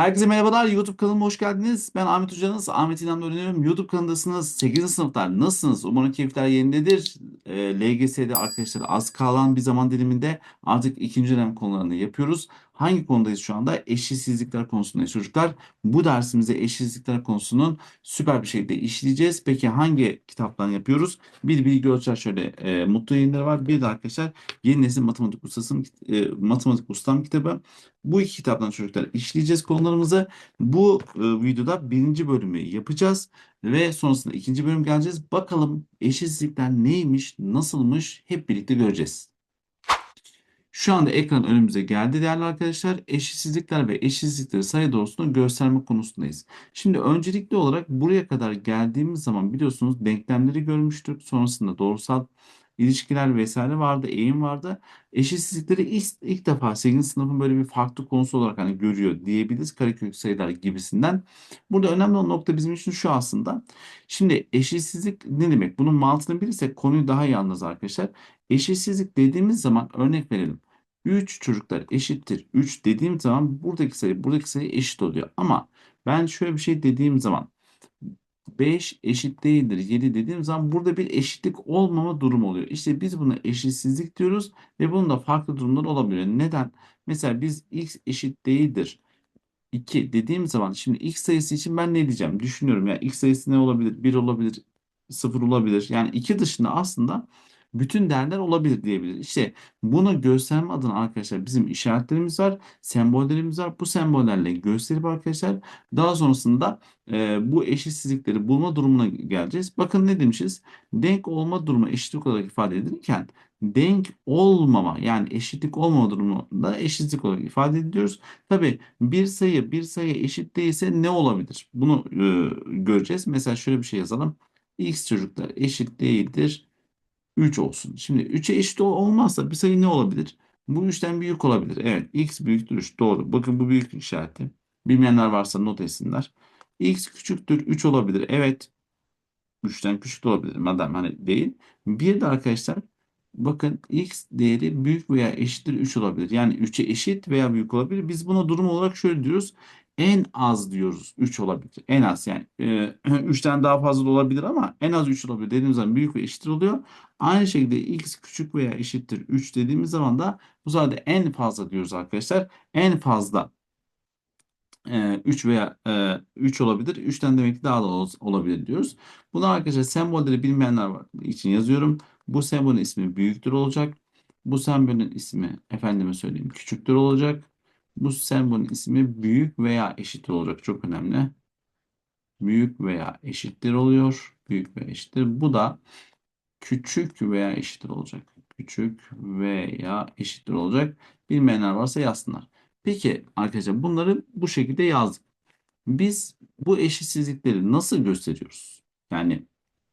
Herkese merhabalar. YouTube kanalıma hoş geldiniz. Ben Ahmet Hocanız. Ahmet İnan'la öğreniyorum. YouTube kanalındasınız. 8. sınıflar nasılsınız? Umarım keyifler yerindedir. E, LGS'de arkadaşlar az kalan bir zaman diliminde artık ikinci dönem konularını yapıyoruz. Hangi konudayız şu anda? Eşitsizlikler konusundayız çocuklar. Bu dersimizde eşitsizlikler konusunun süper bir şekilde işleyeceğiz. Peki hangi kitaptan yapıyoruz? Bir bilgi ölçer şöyle e, Mutlu Yayınları var. Bir de arkadaşlar Yeni Nesil Matematik Ustasım, e, Matematik Ustam kitabı. Bu iki kitaptan çocuklar işleyeceğiz konularımızı. Bu e, videoda birinci bölümü yapacağız ve sonrasında ikinci bölüm geleceğiz. Bakalım eşitsizlikler neymiş, nasılmış hep birlikte göreceğiz. Şu anda ekran önümüze geldi değerli arkadaşlar. Eşitsizlikler ve eşitsizlikleri sayı doğrusunu gösterme konusundayız. Şimdi öncelikli olarak buraya kadar geldiğimiz zaman biliyorsunuz denklemleri görmüştük. Sonrasında doğrusal ilişkiler vesaire vardı, eğim vardı. Eşitsizlikleri ilk, ilk defa 8. sınıfın böyle bir farklı konusu olarak hani görüyor diyebiliriz. Karekök sayılar gibisinden. Burada önemli olan nokta bizim için şu aslında. Şimdi eşitsizlik ne demek? Bunun mantığını bilirsek konuyu daha iyi anlarız arkadaşlar. Eşitsizlik dediğimiz zaman örnek verelim. 3 çocuklar eşittir 3 dediğim zaman buradaki sayı buradaki sayı eşit oluyor. Ama ben şöyle bir şey dediğim zaman 5 eşit değildir 7 dediğim zaman burada bir eşitlik olmama durumu oluyor. İşte biz buna eşitsizlik diyoruz ve bunun da farklı durumlar olabiliyor. Neden? Mesela biz x eşit değildir 2 dediğim zaman şimdi x sayısı için ben ne diyeceğim? Düşünüyorum ya x sayısı ne olabilir? 1 olabilir, 0 olabilir. Yani 2 dışında aslında bütün değerler olabilir diyebiliriz. İşte bunu gösterme adına arkadaşlar bizim işaretlerimiz var, sembollerimiz var. Bu sembollerle gösterip arkadaşlar daha sonrasında e, bu eşitsizlikleri bulma durumuna geleceğiz. Bakın ne demişiz? Denk olma durumu eşitlik olarak ifade edilirken denk olmama yani eşitlik olmama durumunda eşitlik olarak ifade ediyoruz. Tabii bir sayı bir sayı eşit değilse ne olabilir? Bunu e, göreceğiz. Mesela şöyle bir şey yazalım. X çocuklar eşit değildir 3 olsun. Şimdi 3'e eşit olmazsa bir sayı ne olabilir? Bu 3'ten büyük olabilir. Evet x büyüktür 3 doğru. Bakın bu büyük işareti. Bilmeyenler varsa not etsinler. x küçüktür 3 olabilir. Evet 3'ten küçük de olabilir. Madem hani değil. Bir de arkadaşlar bakın x değeri büyük veya eşittir 3 olabilir. Yani 3'e eşit veya büyük olabilir. Biz buna durum olarak şöyle diyoruz. En az diyoruz 3 olabilir. En az yani e, 3'ten daha fazla da olabilir ama en az 3 olabilir dediğimiz zaman büyük ve eşittir oluyor. Aynı şekilde x küçük veya eşittir 3 dediğimiz zaman da bu sayede en fazla diyoruz arkadaşlar. En fazla e, 3 veya e, 3 olabilir. 3'ten demek ki daha da olabilir diyoruz. Bunu arkadaşlar sembolleri bilmeyenler için yazıyorum. Bu sembolün ismi büyüktür olacak. Bu sembolün ismi efendime söyleyeyim küçüktür olacak. Bu sembolün ismi büyük veya eşittir olacak. Çok önemli. Büyük veya eşittir oluyor. Büyük veya eşittir. Bu da küçük veya eşittir olacak. Küçük veya eşittir olacak. Bilmeyenler varsa yazsınlar. Peki arkadaşlar bunları bu şekilde yazdık. Biz bu eşitsizlikleri nasıl gösteriyoruz? Yani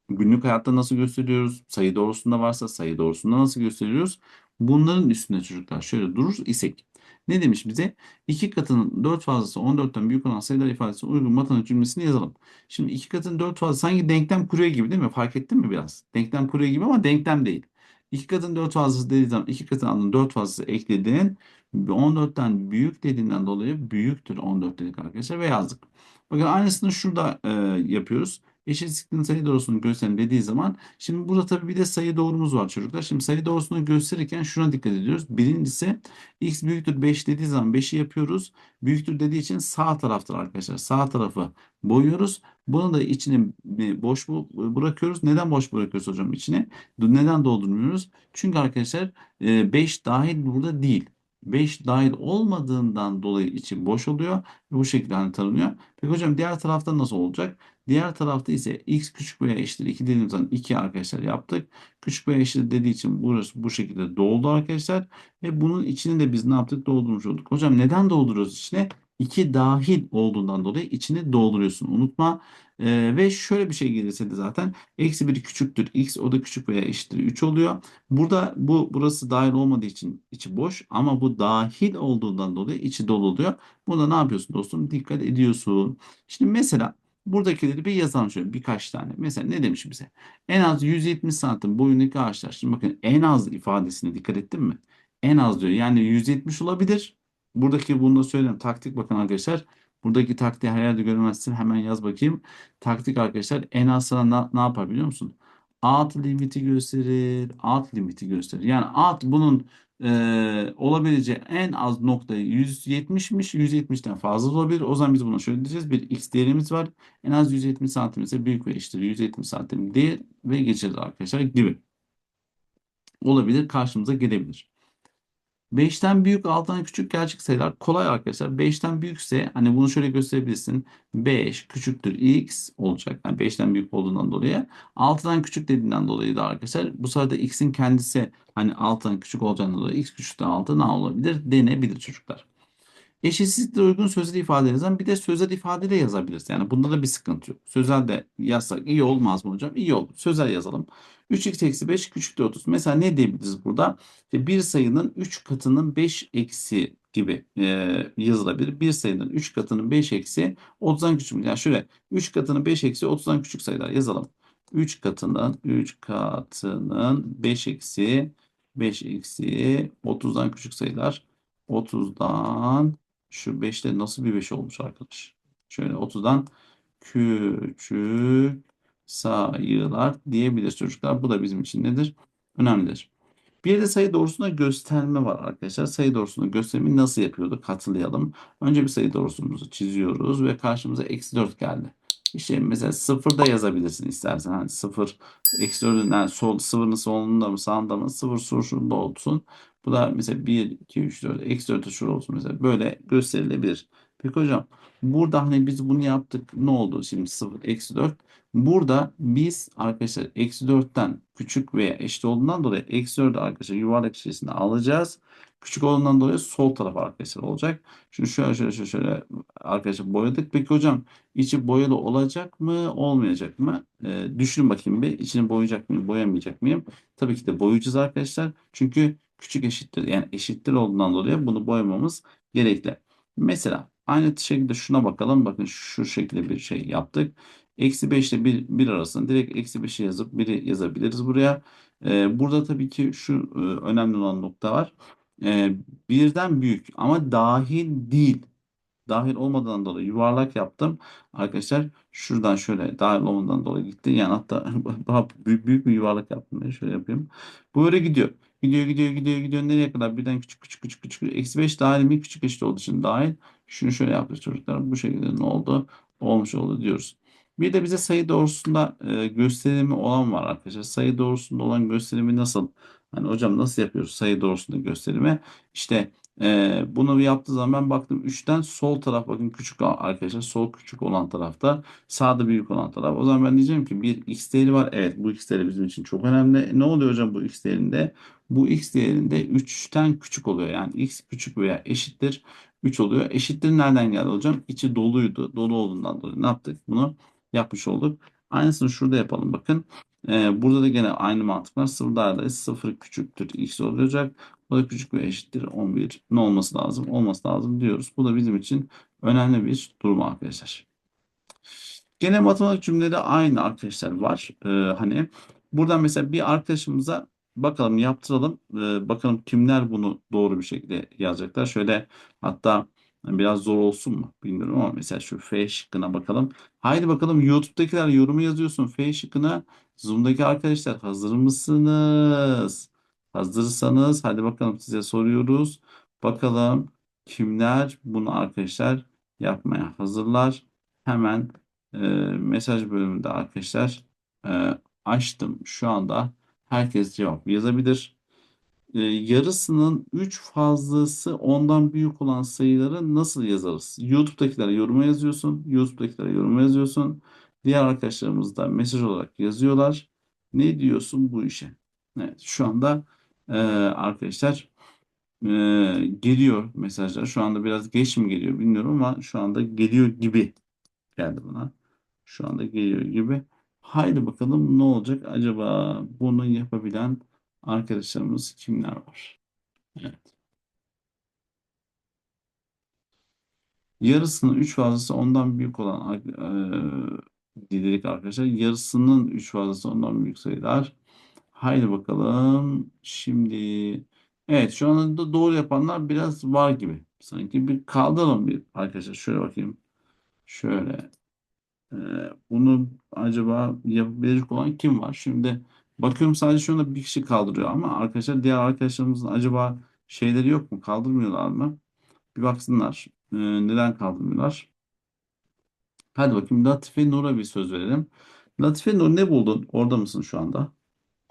günlük hayatta nasıl gösteriyoruz? Sayı doğrusunda varsa sayı doğrusunda nasıl gösteriyoruz? Bunların üstünde çocuklar şöyle durur isek. Ne demiş bize? 2 katının 4 fazlası 14'ten büyük olan sayılar ifadesi uygun matematik cümlesini yazalım. Şimdi 2 katının 4 fazlası sanki denklem kuruyor gibi değil mi? Fark ettin mi biraz? Denklem kuruyor gibi ama denklem değil. 2 katın 4 fazlası dediği zaman 2 katın aldığın 4 fazlası ekledin. 14'ten büyük dediğinden dolayı büyüktür 14 dedik arkadaşlar ve yazdık. Bakın aynısını şurada e, yapıyoruz. Eşitsizliğin sayı doğrusunu gösterin dediği zaman şimdi burada tabii bir de sayı doğrumuz var çocuklar. Şimdi sayı doğrusunu gösterirken şuna dikkat ediyoruz. Birincisi x büyüktür 5 dediği zaman 5'i yapıyoruz. Büyüktür dediği için sağ taraftır arkadaşlar. Sağ tarafı boyuyoruz. Bunu da içini boş bırakıyoruz. Neden boş bırakıyoruz hocam içine? Neden doldurmuyoruz? Çünkü arkadaşlar 5 dahil burada değil. 5 dahil olmadığından dolayı içi boş oluyor. Bu şekilde hani tanınıyor. Peki hocam diğer tarafta nasıl olacak? Diğer tarafta ise x küçük veya eşittir 2 dediğimiz zaman 2 arkadaşlar yaptık. Küçük veya eşittir dediği için burası bu şekilde doldu arkadaşlar. Ve bunun içini de biz ne yaptık? Doldurmuş olduk. Hocam neden dolduruyoruz içine? 2 dahil olduğundan dolayı içini dolduruyorsun. Unutma. Ee, ve şöyle bir şey gelirse de zaten eksi 1 küçüktür x o da küçük veya eşittir 3 oluyor. Burada bu burası dahil olmadığı için içi boş ama bu dahil olduğundan dolayı içi dolu oluyor. Bunda ne yapıyorsun dostum? Dikkat ediyorsun. Şimdi mesela buradakileri bir yazalım şöyle birkaç tane. Mesela ne demiş bize? En az 170 santim boyundaki ağaçlar. Şimdi bakın en az ifadesine dikkat ettin mi? En az diyor. Yani 170 olabilir. Buradaki bunu da söyleyeyim. Taktik bakın arkadaşlar. Buradaki taktiği her yerde göremezsin. Hemen yaz bakayım. Taktik arkadaşlar en az sana ne, ne yapar biliyor musun? Alt limiti gösterir. Alt limiti gösterir. Yani alt bunun e, olabileceği en az noktayı 170'miş. 170'ten fazla olabilir. O zaman biz buna şöyle diyeceğiz. Bir x değerimiz var. En az 170 santim ise büyük ve eşittir 170 santim değil ve geçeriz arkadaşlar gibi. Olabilir. Karşımıza gelebilir. 5'ten büyük 6'dan küçük gerçek sayılar kolay arkadaşlar. 5'ten büyükse hani bunu şöyle gösterebilirsin. 5 küçüktür x olacak. Yani 5'ten büyük olduğundan dolayı. 6'dan küçük dediğinden dolayı da arkadaşlar bu sırada x'in kendisi hani 6'dan küçük olacağından dolayı x küçükten 6 ne olabilir denebilir çocuklar. Eşitsizlikle uygun sözel ifade yazan bir de sözel ifadeyle yazabiliriz. Yani bunda da bir sıkıntı yok. Sözel de yazsak iyi olmaz mı hocam? İyi olur. Sözel yazalım. 3x eksi 5 küçüktür 30. Mesela ne diyebiliriz burada? İşte bir sayının 3 katının 5 eksi gibi e, yazılabilir. Bir sayının 3 katının 5 eksi 30'dan küçük. Yani şöyle 3 katının 5 eksi 30'dan küçük sayılar yazalım. 3 katının 3 katının 5 eksi 5 eksi 30'dan küçük sayılar. 30'dan şu 5'te nasıl bir 5 olmuş arkadaş? Şöyle 30'dan küçük sayılar diyebiliriz çocuklar. Bu da bizim için nedir? Önemlidir. Bir de sayı doğrusuna gösterme var arkadaşlar. Sayı doğrusuna göstermeyi nasıl yapıyorduk? Hatırlayalım. Önce bir sayı doğrusumuzu çiziyoruz ve karşımıza eksi 4 geldi. İşte mesela sıfır da yazabilirsin istersen. Hani sıfır eksi 4'ün yani sol, sıfırın solunda mı sağında mı sıfır şurada olsun. Bu da mesela 1, 2, 3, 4, eksi 4 şurada olsun mesela. Böyle gösterilebilir. Peki hocam burada hani biz bunu yaptık. Ne oldu şimdi 0, eksi 4. Burada biz arkadaşlar eksi 4'ten küçük veya eşit olduğundan dolayı eksi 4'ü arkadaşlar yuvarlak içerisine alacağız. Küçük olduğundan dolayı sol taraf arkadaşlar olacak. Şunu şöyle şöyle şöyle, şöyle arkadaşlar boyadık. Peki hocam içi boyalı olacak mı olmayacak mı? Ee, düşünün bakayım bir. İçini boyayacak mıyım boyamayacak mıyım? Tabii ki de boyayacağız arkadaşlar. Çünkü küçük eşittir yani eşittir olduğundan dolayı bunu boyamamız gerekli. Mesela aynı şekilde şuna bakalım. Bakın şu şekilde bir şey yaptık. Eksi 5 ile 1, 1 arasında direkt eksi 5'i yazıp 1'i yazabiliriz buraya. Ee, burada tabii ki şu e, önemli olan nokta var. Ee, birden büyük ama dahil değil. Dahil olmadan dolayı yuvarlak yaptım. Arkadaşlar şuradan şöyle dahil olmadan dolayı gitti. Yani hatta büyük, büyük bir yuvarlak yaptım. Şöyle yapayım. Böyle gidiyor. Gidiyor gidiyor gidiyor gidiyor. Nereye kadar? Birden küçük küçük küçük küçük. Eksi 5 dahil mi? Küçük eşit olduğu için dahil. Şunu şöyle yaptık çocuklar. Bu şekilde ne oldu? Olmuş oldu diyoruz. Bir de bize sayı doğrusunda e, gösterimi olan var arkadaşlar. Sayı doğrusunda olan gösterimi nasıl? Hani hocam nasıl yapıyoruz sayı doğrusunda gösterimi? İşte e, bunu yaptığı zaman ben baktım 3'ten sol taraf bakın küçük arkadaşlar. Sol küçük olan tarafta sağda büyük olan taraf. O zaman ben diyeceğim ki bir x değeri var. Evet bu x değeri bizim için çok önemli. Ne oluyor hocam bu x değerinde? Bu x değerinde 3'ten küçük oluyor. Yani x küçük veya eşittir 3 oluyor. Eşittir nereden geldi hocam? İçi doluydu. Dolu olduğundan dolayı ne yaptık? Bunu yapmış olduk. Aynısını şurada yapalım bakın. Ee, burada da gene aynı mantık var. Sıfırlarda 0 küçüktür x olacak. Bu da küçük ve eşittir 11. Ne olması lazım? Olması lazım diyoruz. Bu da bizim için önemli bir durum arkadaşlar. Gene matematik cümleleri aynı arkadaşlar var. Ee, hani buradan mesela bir arkadaşımıza bakalım yaptıralım. Ee, bakalım kimler bunu doğru bir şekilde yazacaklar. Şöyle hatta biraz zor olsun mu bilmiyorum ama mesela şu F şıkkına bakalım. Haydi bakalım YouTube'dakiler yorumu yazıyorsun. F şıkkına Zoom'daki arkadaşlar hazır mısınız? Hazırsanız hadi bakalım size soruyoruz. Bakalım kimler bunu arkadaşlar yapmaya hazırlar. Hemen e, mesaj bölümünde arkadaşlar e, açtım. Şu anda herkes cevap yazabilir. E, yarısının 3 fazlası ondan büyük olan sayıları nasıl yazarız? YouTube'dakilere yoruma yazıyorsun. YouTube'dakilere yoruma yazıyorsun. Diğer arkadaşlarımız da mesaj olarak yazıyorlar. Ne diyorsun bu işe? Evet, şu anda e, arkadaşlar e, geliyor mesajlar. Şu anda biraz geç mi geliyor bilmiyorum ama şu anda geliyor gibi geldi buna. Şu anda geliyor gibi. Haydi bakalım ne olacak acaba bunu yapabilen arkadaşlarımız kimler var? Evet. Yarısının 3 fazlası ondan büyük olan e, dedik arkadaşlar. Yarısının 3 fazlası ondan büyük sayılar. Haydi bakalım. Şimdi evet şu anda doğru yapanlar biraz var gibi. Sanki bir kaldıralım bir arkadaşlar. Şöyle bakayım. Şöyle e, bunu acaba yapabilecek olan kim var? Şimdi bakıyorum sadece şu anda bir kişi kaldırıyor ama arkadaşlar diğer arkadaşlarımızın acaba şeyleri yok mu? Kaldırmıyorlar mı? Bir baksınlar. E, neden kaldırmıyorlar? Hadi bakayım Latife Nur'a bir söz verelim. Latife Nur ne buldun? Orada mısın şu anda?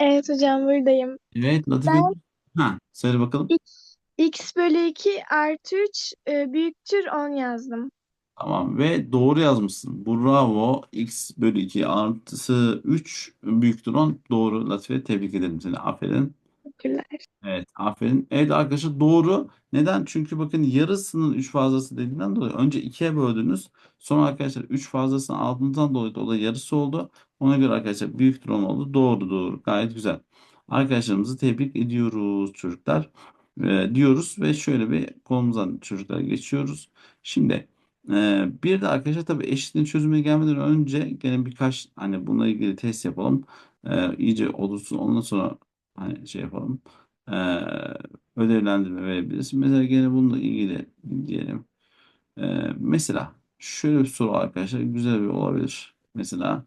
Evet hocam buradayım. Evet Latife. Ben Ha, söyle bakalım. x, x bölü 2 artı 3 e, büyüktür 10 yazdım. Tamam ve doğru yazmışsın. Bravo. X bölü 2 artısı 3 büyüktür 10. Doğru Latife. Tebrik ederim seni. Aferin. Teşekkürler. Evet, aferin. Evet arkadaşlar doğru. Neden? Çünkü bakın yarısının 3 fazlası dediğinden dolayı önce 2'ye böldünüz. Sonra arkadaşlar 3 fazlasını aldığınızdan dolayı da o da yarısı oldu. Ona göre arkadaşlar büyüktür 10 oldu. Doğru doğru. Gayet güzel. Arkadaşlarımızı tebrik ediyoruz çocuklar. Ee, diyoruz ve şöyle bir konumuzdan çocuklar geçiyoruz. Şimdi e, bir de arkadaşlar tabii eşitliğin çözümüne gelmeden önce gene birkaç hani bununla ilgili test yapalım. Ee, iyice olursun. Ondan sonra hani şey yapalım e, ödevlendirme verebilirsin. Mesela gene bununla ilgili diyelim. E, mesela şöyle bir soru arkadaşlar güzel bir olabilir. Mesela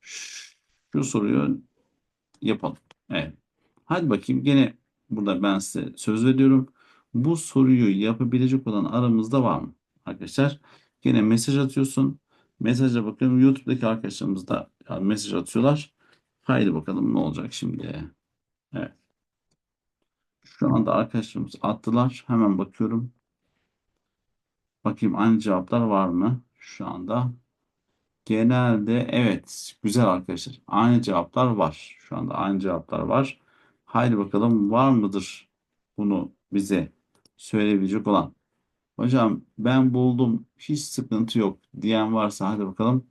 şu soruyu yapalım. Evet. Hadi bakayım gene burada ben size söz veriyorum. Bu soruyu yapabilecek olan aramızda var mı? Arkadaşlar gene mesaj atıyorsun. Mesaja bakıyorum. YouTube'daki arkadaşlarımız da mesaj atıyorlar. Haydi bakalım ne olacak şimdi. Evet. Şu anda arkadaşlarımız attılar. Hemen bakıyorum. Bakayım aynı cevaplar var mı şu anda? Genelde evet. Güzel arkadaşlar. Aynı cevaplar var. Şu anda aynı cevaplar var. Haydi bakalım var mıdır bunu bize söyleyebilecek olan? Hocam ben buldum. Hiç sıkıntı yok diyen varsa hadi bakalım.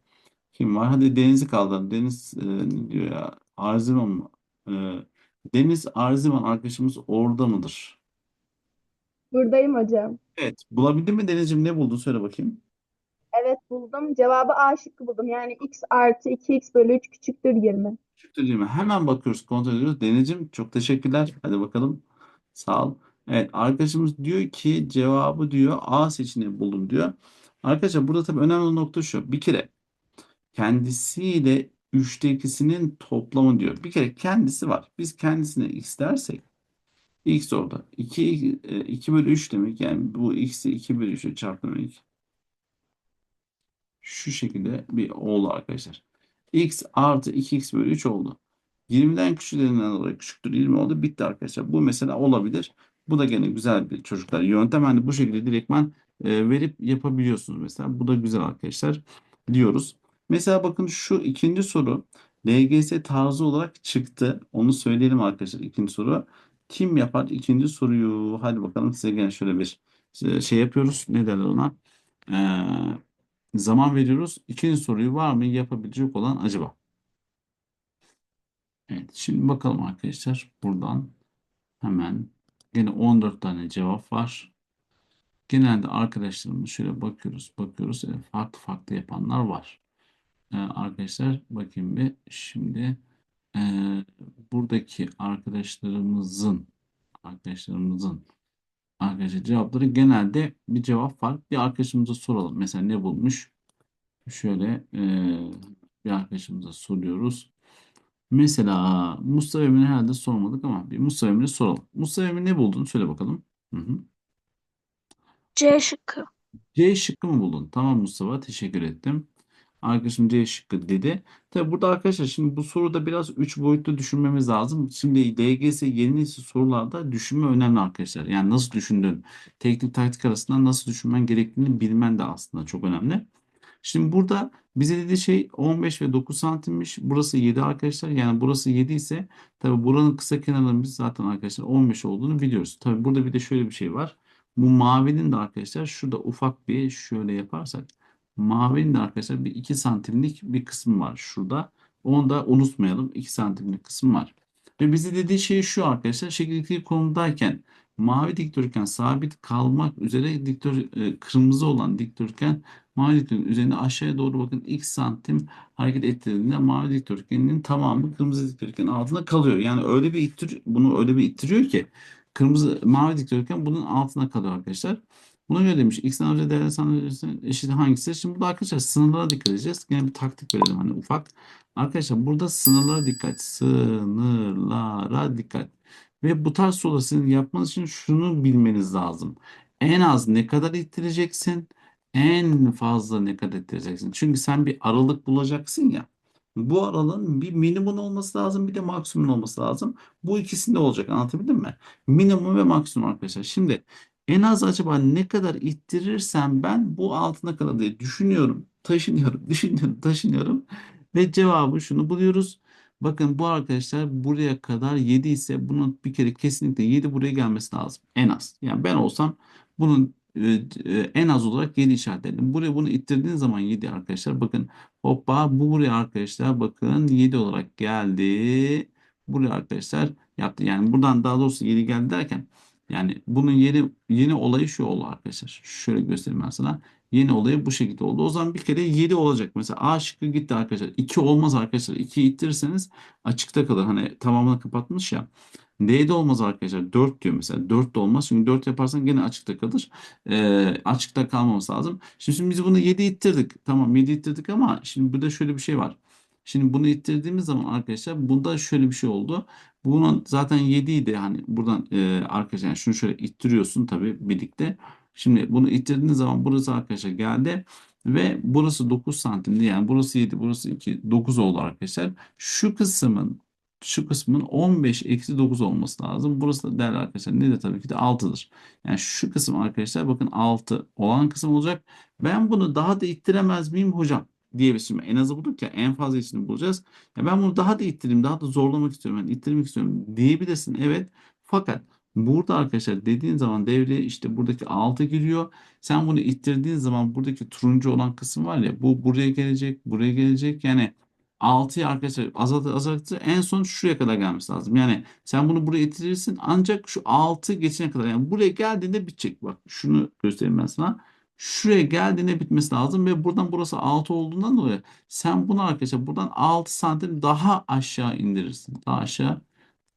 Kim var? Hadi Deniz'i kaldıralım. Deniz e, ne diyor ya? Mı? E, Deniz Arziman arkadaşımız orada mıdır? Buradayım hocam. Evet. Bulabildin mi Denizciğim? Ne buldun? Söyle bakayım. Evet buldum. Cevabı A şıkkı buldum. Yani x artı 2x bölü 3 küçüktür 20. Çıktı değil mi? Hemen bakıyoruz, kontrol ediyoruz. Denizciğim çok teşekkürler. Hadi bakalım. Sağ ol. Evet arkadaşımız diyor ki cevabı diyor A seçeneği buldum diyor. Arkadaşlar burada tabii önemli nokta şu. Bir kere kendisiyle üçte ikisinin toplamı diyor. Bir kere kendisi var. Biz kendisine x dersek x orada. 2, 2 bölü 3 demek. Yani bu x'i 2 bölü 3'e çarpmak. Şu şekilde bir oldu arkadaşlar. x artı 2x bölü 3 oldu. 20'den küçüklerinden dolayı küçüktür 20 oldu. Bitti arkadaşlar. Bu mesela olabilir. Bu da gene güzel bir çocuklar yöntem. Hani bu şekilde direktman e, verip yapabiliyorsunuz mesela. Bu da güzel arkadaşlar diyoruz. Mesela bakın şu ikinci soru LGS tarzı olarak çıktı. Onu söyleyelim arkadaşlar ikinci soru. Kim yapar ikinci soruyu? Hadi bakalım size gene şöyle bir e, şey yapıyoruz. Ne derler ona? Ee, zaman veriyoruz. İkinci soruyu var mı yapabilecek olan acaba? Evet, şimdi bakalım arkadaşlar buradan hemen yine 14 tane cevap var. Genelde arkadaşlarımız şöyle bakıyoruz, bakıyoruz. Farklı farklı yapanlar var. Ee, arkadaşlar bakayım bir şimdi e, buradaki arkadaşlarımızın arkadaşlarımızın arkadaşlar cevapları genelde bir cevap var. Bir arkadaşımıza soralım. Mesela ne bulmuş? Şöyle e, bir arkadaşımıza soruyoruz. Mesela Mustafa Emin'e herhalde sormadık ama bir Mustafa Emin'e soralım. Mustafa Emin ne buldun? Söyle bakalım. Hı hı. C şıkkı. C şıkkı mı buldun? Tamam Mustafa teşekkür ettim. Arkadaşım C şıkkı dedi. Tabi burada arkadaşlar şimdi bu soruda biraz 3 boyutlu düşünmemiz lazım. Şimdi LGS yeni nesil sorularda düşünme önemli arkadaşlar. Yani nasıl düşündüğün, teknik taktik arasında nasıl düşünmen gerektiğini bilmen de aslında çok önemli. Şimdi burada bize dediği şey 15 ve 9 santimmiş. Burası 7 arkadaşlar. Yani burası 7 ise tabi buranın kısa kenarının biz zaten arkadaşlar 15 olduğunu biliyoruz. Tabi burada bir de şöyle bir şey var. Bu mavinin de arkadaşlar şurada ufak bir şöyle yaparsak mavinin de arkadaşlar bir 2 santimlik bir kısmı var şurada. Onu da unutmayalım. 2 santimlik kısmı var. Ve bize dediği şey şu arkadaşlar. Şekildeki konumdayken mavi dikdörtgen sabit kalmak üzere diktör, e, kırmızı olan dikdörtgen mavi dikdörtgenin üzerine aşağıya doğru bakın x santim hareket ettirdiğinde mavi dikdörtgenin tamamı kırmızı dikdörtgenin altında kalıyor. Yani öyle bir ittir, bunu öyle bir ittiriyor ki kırmızı mavi dikdörtgen bunun altına kalıyor arkadaşlar. Buna göre demiş x'in alacağı değerler sağlanan eşit hangisi? Şimdi burada arkadaşlar sınırlara dikkat edeceğiz. Yine bir taktik verelim hani ufak. Arkadaşlar burada sınırlara dikkat. Sınırlara dikkat. Ve bu tarz soruları sizin yapmanız için şunu bilmeniz lazım. En az ne kadar ittireceksin? En fazla ne kadar ittireceksin? Çünkü sen bir aralık bulacaksın ya. Bu aralığın bir minimum olması lazım, bir de maksimum olması lazım. Bu ikisinde olacak. Anlatabildim mi? Minimum ve maksimum arkadaşlar. Şimdi en az acaba ne kadar ittirirsem ben bu altına kadar diye düşünüyorum, taşınıyorum, düşünüyorum, taşınıyorum ve cevabı şunu buluyoruz. Bakın bu arkadaşlar buraya kadar 7 ise bunun bir kere kesinlikle 7 buraya gelmesi lazım. En az. Yani ben olsam bunun e, e, en az olarak 7 işaretledim. Buraya bunu ittirdiğiniz zaman 7 arkadaşlar. Bakın hoppa bu buraya arkadaşlar bakın 7 olarak geldi. Buraya arkadaşlar yaptı. Yani buradan daha doğrusu 7 geldi derken yani bunun yeni yeni olayı şu oldu arkadaşlar. Şöyle göstereyim ben sana. Yeni olayı bu şekilde oldu. O zaman bir kere 7 olacak. Mesela A şıkkı gitti arkadaşlar. 2 olmaz arkadaşlar. 2 ittirirseniz açıkta kalır. Hani tamamını kapatmış ya. D'de olmaz arkadaşlar. 4 diyor mesela. 4 de olmaz. Çünkü 4 yaparsan gene açıkta kalır. Ee, açıkta kalmaması lazım. Şimdi, şimdi biz bunu 7 ittirdik. Tamam 7 ittirdik ama şimdi burada şöyle bir şey var. Şimdi bunu ittirdiğimiz zaman arkadaşlar bunda şöyle bir şey oldu. Bunun zaten 7 idi. Hani buradan e, arkadaşlar yani şunu şöyle ittiriyorsun tabii birlikte. Şimdi bunu ittirdiğiniz zaman burası arkadaşlar geldi. Ve burası 9 santimdi. Yani burası 7, burası 2, 9 oldu arkadaşlar. Şu kısmın şu kısmın 15 eksi 9 olması lazım. Burası da değerli arkadaşlar ne de tabii ki de 6'dır. Yani şu kısım arkadaşlar bakın 6 olan kısım olacak. Ben bunu daha da ittiremez miyim hocam? Diyebilirsin. En azı bulduk ya en fazla içini bulacağız. Ya ben bunu daha da ittireyim, daha da zorlamak istiyorum. Yani ittirmek istiyorum diyebilirsin. Evet. Fakat burada arkadaşlar dediğin zaman devreye işte buradaki 6 giriyor. Sen bunu ittirdiğin zaman buradaki turuncu olan kısım var ya bu buraya gelecek, buraya gelecek. Yani 6'yı arkadaşlar azaltı azaltı en son şuraya kadar gelmesi lazım. Yani sen bunu buraya ittirirsin ancak şu 6 geçene kadar yani buraya geldiğinde bitecek. Bak şunu göstereyim ben sana. Şuraya geldiğinde bitmesi lazım ve buradan burası 6 olduğundan dolayı sen bunu arkadaşlar buradan 6 santim daha aşağı indirirsin. Daha aşağı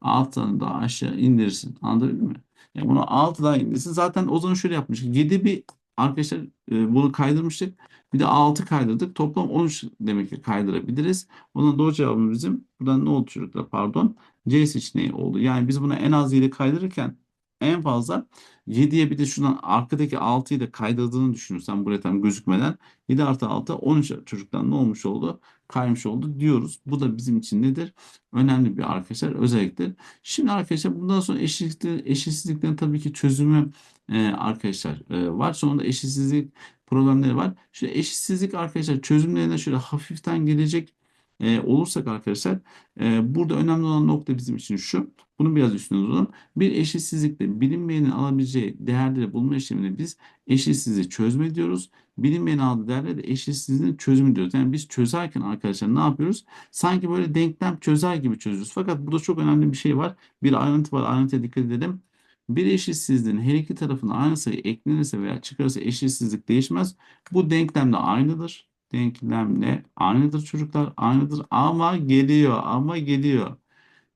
6 santim daha aşağı indirirsin. Anladın mı? Yani bunu 6 daha indirsin. Zaten o zaman şöyle yapmıştık. 7 bir arkadaşlar e, bunu kaydırmıştık. Bir de 6 kaydırdık. Toplam 13 demek ki kaydırabiliriz. Onun doğru cevabımız bizim. Buradan ne oldu çocuklar pardon. C seçeneği oldu. Yani biz buna en az 7 kaydırırken en fazla 7'ye bir de şuradan arkadaki 6'yı da kaydırdığını düşünürsen buraya tam gözükmeden 7 artı 6 13 çocuktan ne olmuş oldu? Kaymış oldu diyoruz. Bu da bizim için nedir? Önemli bir arkadaşlar özelliktir. Şimdi arkadaşlar bundan sonra eşitlikler, eşitsizliklerin tabii ki çözümü e, arkadaşlar e, var. Sonra da eşitsizlik problemleri var. Şu eşitsizlik arkadaşlar çözümlerine şöyle hafiften gelecek e, olursak arkadaşlar e, burada önemli olan nokta bizim için şu. Bunu biraz üstüne duralım. Bir eşitsizlikte bilinmeyenin alabileceği değerleri bulma işlemini biz eşitsizliği çözme diyoruz. Bilinmeyenin aldığı değerleri de eşitsizliğin çözümü diyoruz. Yani biz çözerken arkadaşlar ne yapıyoruz? Sanki böyle denklem çözer gibi çözüyoruz. Fakat burada çok önemli bir şey var. Bir ayrıntı var. Ayrıntıya dikkat edelim. Bir eşitsizliğin her iki tarafına aynı sayı eklenirse veya çıkarırsa eşitsizlik değişmez. Bu denklemle aynıdır. Denklemle aynıdır çocuklar. Aynıdır ama geliyor ama geliyor.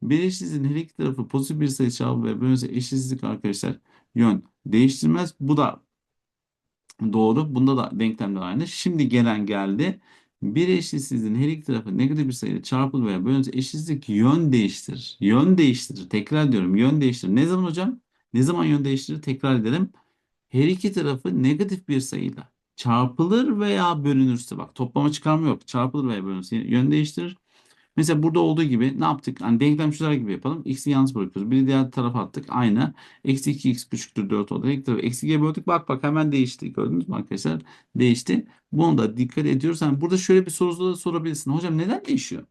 Bir eşitsizliğin her iki tarafı pozitif bir sayı çarpı ve bölünse eşitsizlik arkadaşlar yön değiştirmez. Bu da doğru. Bunda da denklemler aynı. Şimdi gelen geldi. Bir eşitsizliğin her iki tarafı negatif bir sayıyla çarpılır veya bölünse eşitsizlik yön değiştirir. Yön değiştirir. Tekrar diyorum yön değiştirir. Ne zaman hocam? Ne zaman yön değiştirir? Tekrar edelim. Her iki tarafı negatif bir sayıyla çarpılır veya bölünürse bak toplama çıkarma yok. Çarpılır veya bölünürse yön değiştirir. Mesela burada olduğu gibi ne yaptık? Hani denklem çözer gibi yapalım. X'i yalnız bırakıyoruz. Biri diğer tarafa attık. Aynı. Eksi 2x küçüktür 4 oldu. İlk tarafı eksi g böldük. Bak bak hemen değişti. Gördünüz mü arkadaşlar? Değişti. Bunu da dikkat ediyoruz. Yani burada şöyle bir soru da sorabilirsin. Hocam neden değişiyor?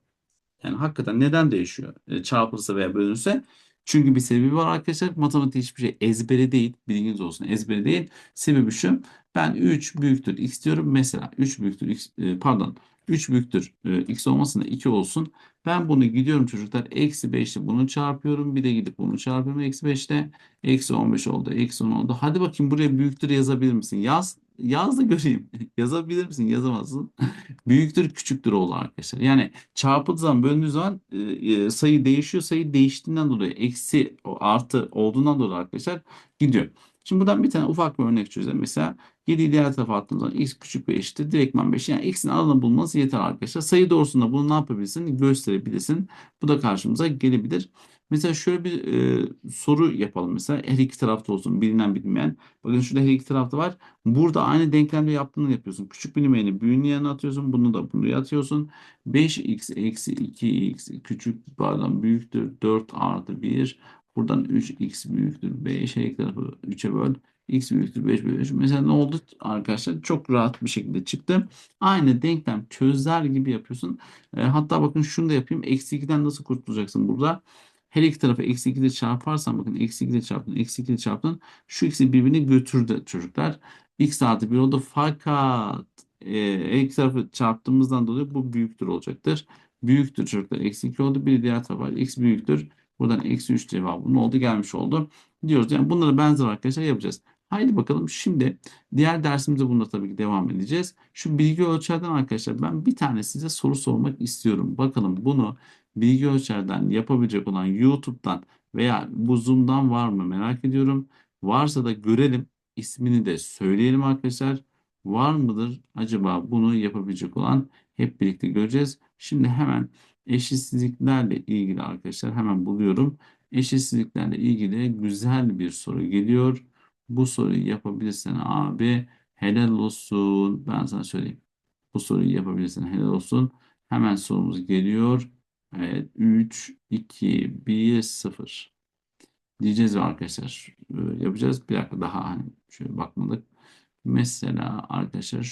Yani hakikaten neden değişiyor? E, çarpılırsa veya bölünürse. Çünkü bir sebebi var arkadaşlar. Matematik hiçbir şey ezbere değil. Bilginiz olsun ezbere değil. Sebebi şu. Ben 3 büyüktür x diyorum. Mesela 3 büyüktür x e, pardon 3 büyüktür e, x olmasın da 2 olsun. Ben bunu gidiyorum çocuklar. Eksi 5 ile bunu çarpıyorum. Bir de gidip bunu çarpıyorum. Eksi 5 ile eksi 15 oldu. Eksi 10 oldu. Hadi bakayım buraya büyüktür yazabilir misin? Yaz. Yaz da göreyim. Yazabilir misin? Yazamazsın. Büyüktür küçüktür oldu arkadaşlar. Yani çarpıldığı zaman bölündüğü zaman e, e, sayı değişiyor. Sayı değiştiğinden dolayı eksi artı olduğundan dolayı arkadaşlar gidiyor. Şimdi buradan bir tane ufak bir örnek çözelim. Mesela 7'yi diğer tarafa attığımız zaman x küçük ve eşittir. Direktman 5. Yani x'in alanı bulması yeter arkadaşlar. Sayı doğrusunda bunu ne yapabilirsin? Gösterebilirsin. Bu da karşımıza gelebilir. Mesela şöyle bir e, soru yapalım mesela. Her iki tarafta olsun. Bilinen bilinmeyen. Bakın şurada her iki tarafta var. Burada aynı denklemde yaptığını yapıyorsun. Küçük bilinmeyeni büyüğünün yanına atıyorsun. Bunu da bunu atıyorsun. 5x eksi 2x küçük pardon büyüktür 4 artı 1. Buradan 3x büyüktür 5. Her iki tarafı 3'e böl. x büyüktür 5 bölü 3. Mesela ne oldu arkadaşlar? Çok rahat bir şekilde çıktı. Aynı denklem çözer gibi yapıyorsun. E, hatta bakın şunu da yapayım. Eksi 2'den nasıl kurtulacaksın burada? Her iki tarafı eksi 2 ile çarparsan bakın eksi 2 ile çarptın, eksi 2 ile çarptın. Şu ikisi birbirini götürdü çocuklar. x artı 1 oldu. Fakat e, iki tarafı çarptığımızdan dolayı bu büyüktür olacaktır. Büyüktür çocuklar. Eksi 2 oldu. Bir diğer tarafa x büyüktür. Buradan eksi 3 cevabı ne oldu? Gelmiş oldu. Diyoruz. Yani bunları benzer arkadaşlar yapacağız. Haydi bakalım şimdi diğer dersimizde bunda tabii ki devam edeceğiz. Şu bilgi ölçerden arkadaşlar ben bir tane size soru sormak istiyorum. Bakalım bunu bilgi ölçerden yapabilecek olan YouTube'dan veya bu Zoom'dan var mı merak ediyorum. Varsa da görelim. İsmini de söyleyelim arkadaşlar. Var mıdır acaba bunu yapabilecek olan hep birlikte göreceğiz. Şimdi hemen eşitsizliklerle ilgili arkadaşlar hemen buluyorum. Eşitsizliklerle ilgili güzel bir soru geliyor. Bu soruyu yapabilirsen abi helal olsun. Ben sana söyleyeyim. Bu soruyu yapabilirsen helal olsun. Hemen sorumuz geliyor. Evet 3, 2, 1, 0 diyeceğiz arkadaşlar yapacağız. Bir dakika daha hani şöyle bakmadık. Mesela arkadaşlar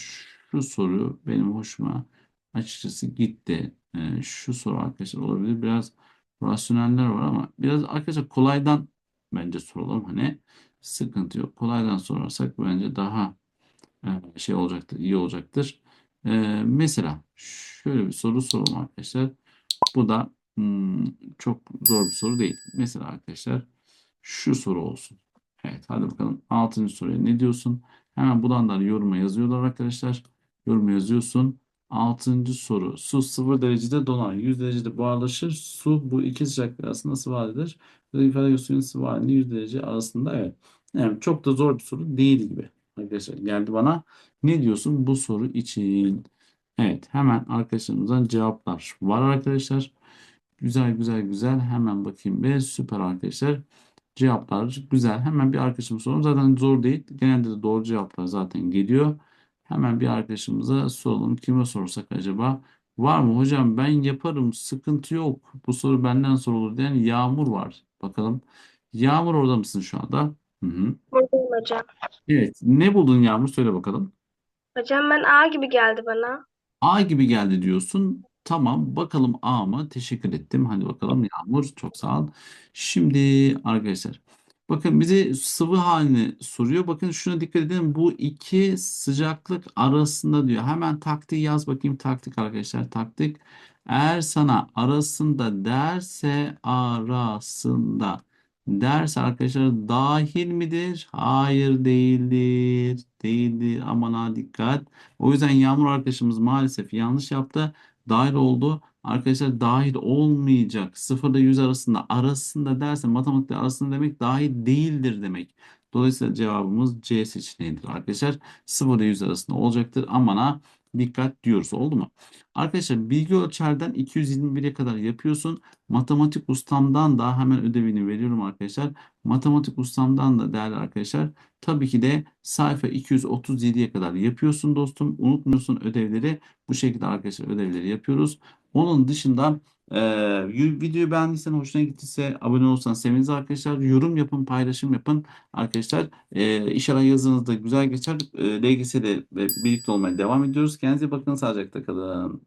şu soru benim hoşuma açıkçası gitti. E, şu soru arkadaşlar olabilir. Biraz rasyoneller var ama biraz arkadaşlar kolaydan bence soralım. Hani sıkıntı yok. Kolaydan sorarsak bence daha e, şey olacaktır, iyi olacaktır. E, mesela şöyle bir soru soralım arkadaşlar. Bu da hmm, çok zor bir soru değil. Mesela arkadaşlar şu soru olsun. Evet hadi bakalım 6. soruya ne diyorsun? Hemen bulanlar yoruma yazıyorlar arkadaşlar. Yoruma yazıyorsun. 6. soru. Su 0 derecede donar. 100 derecede buharlaşır. Su bu iki sıcaklık arasında sıvı halidir. İfade suyun sıvı halinde 100 derece arasında. Evet. Yani çok da zor bir soru değil gibi. Arkadaşlar geldi bana. Ne diyorsun bu soru için? Evet hemen arkadaşlarımızdan cevaplar var arkadaşlar. Güzel güzel güzel hemen bakayım be süper arkadaşlar. Cevaplar güzel. Hemen bir arkadaşımız soralım. Zaten zor değil. Genelde de doğru cevaplar zaten geliyor. Hemen bir arkadaşımıza soralım. Kime sorsak acaba? Var mı? Hocam ben yaparım. Sıkıntı yok. Bu soru benden sorulur diyen Yağmur var. Bakalım. Yağmur orada mısın şu anda? Hı hı. Buradayım hocam. Evet. Ne buldun Yağmur? Söyle bakalım. Hocam ben A gibi geldi bana. A gibi geldi diyorsun. Tamam bakalım A mı? Teşekkür ettim. Hadi bakalım Yağmur çok sağ ol. Şimdi arkadaşlar bakın bize sıvı halini soruyor. Bakın şuna dikkat edin. Bu iki sıcaklık arasında diyor. Hemen taktiği yaz bakayım. Taktik arkadaşlar taktik. Eğer sana arasında derse arasında derse arkadaşlar dahil midir? Hayır değildir. Değildir. Aman ha dikkat. O yüzden Yağmur arkadaşımız maalesef yanlış yaptı. Dahil oldu. Arkadaşlar dahil olmayacak. 0 ile 100 arasında arasında derse matematikte arasında demek dahil değildir demek. Dolayısıyla cevabımız C seçeneğidir arkadaşlar. 0 ile 100 arasında olacaktır. Amana dikkat diyoruz. Oldu mu? Arkadaşlar bilgi ölçerden 221'e kadar yapıyorsun. Matematik ustamdan da hemen ödevini veriyorum arkadaşlar. Matematik ustamdan da değerli arkadaşlar tabii ki de sayfa 237'ye kadar yapıyorsun dostum. Unutmuyorsun ödevleri. Bu şekilde arkadaşlar ödevleri yapıyoruz. Onun dışında eee, videoyu beğendiysen, hoşuna gittiyse abone olursan seviniriz arkadaşlar. Yorum yapın, paylaşım yapın arkadaşlar. Eee inşallah yazınız da güzel geçer. Eee LGS'de birlikte olmaya devam ediyoruz. Kendinize bakın, sağlıcakla kalın.